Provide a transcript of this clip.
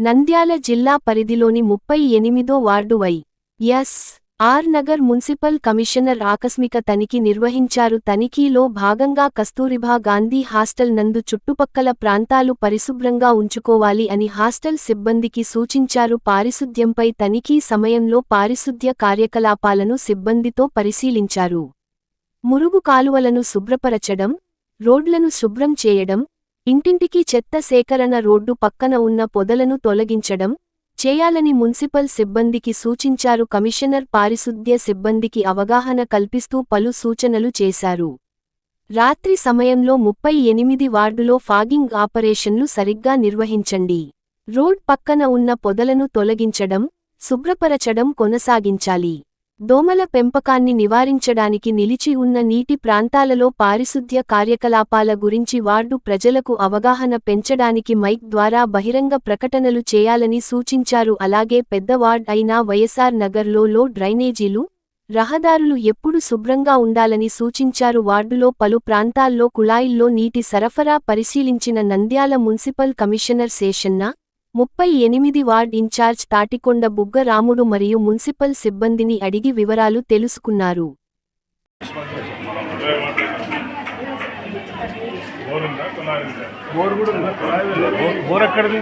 నంద్యాల జిల్లా పరిధిలోని ముప్పై ఎనిమిదో ward Y. S. R. Nagar municipal commissioner ఆకస్మిక తనిఖీ నిర్వహించారు. తనిఖీలో భాగంగా కస్తూరిబా గాంధీ హాస్టల్ నందు చుట్టుపక్కల ప్రాంతాలు పరిశుభ్రంగా ఉంచుకోవాలి అని హాస్టల్ సిబ్బందికి సూచించారు. పారిశుద్ధ్యంపై తనిఖీ సమయంలో పారిశుద్ధ్య కార్యకలాపాలను సిబ్బందితో పరిశీలించారు. మురుగు కాలువలను శుభ్రపరచడం రోడ్లను శుభ్రం చేయడం ఇంటింటికి చెత్త సేకరణ రోడ్డు పక్కన ఉన్న పొదలను తొలగించడం చేయాలని మున్సిపల్ సిబ్బందికి సూచించారు కమిషనర్ పారిశుద్ధ్య సిబ్బందికి అవగాహన కల్పిస్తూ పలు సూచనలు చేశారు. రాత్రి సమయంలో ముప్పై ఎనిమిది వార్డులో ఫాగింగ్ ఆపరేషన్లు సరిగ్గా నిర్వహించండి. రోడ్ పక్కన ఉన్న పొదలను తొలగించడం శుభ్రపరచడం కొనసాగించాలి. దోమల పెంపకాన్ని నివారించడానికి నిలిచి ఉన్న నీటి ప్రాంతాలలో పారిశుద్ధ్య కార్యకలాపాల గురించి వార్డు ప్రజలకు అవగాహన పెంచడానికి మైక్ ద్వారా బహిరంగ ప్రకటనలు చేయాలని సూచించారు. అలాగే పెద్ద వార్డ్ అయిన వైఎస్ఆర్ నగర్లో లో డ్రైనేజీలు రహదారులు ఎప్పుడు శుభ్రంగా ఉండాలని సూచించారు. వార్డులో పలు ప్రాంతాల్లో కుళాయిల్లో నీటి సరఫరా పరిశీలించిన నంద్యాల మున్సిపల్ కమిషనర్ శేషన్న ముప్పై ఎనిమిది వార్డ్ ఇన్ఛార్జ్ తాటికొండ బుగ్గ రాముడు మరియు మున్సిపల్ సిబ్బందిని అడిగి వివరాలు తెలుసుకున్నారు వాటర్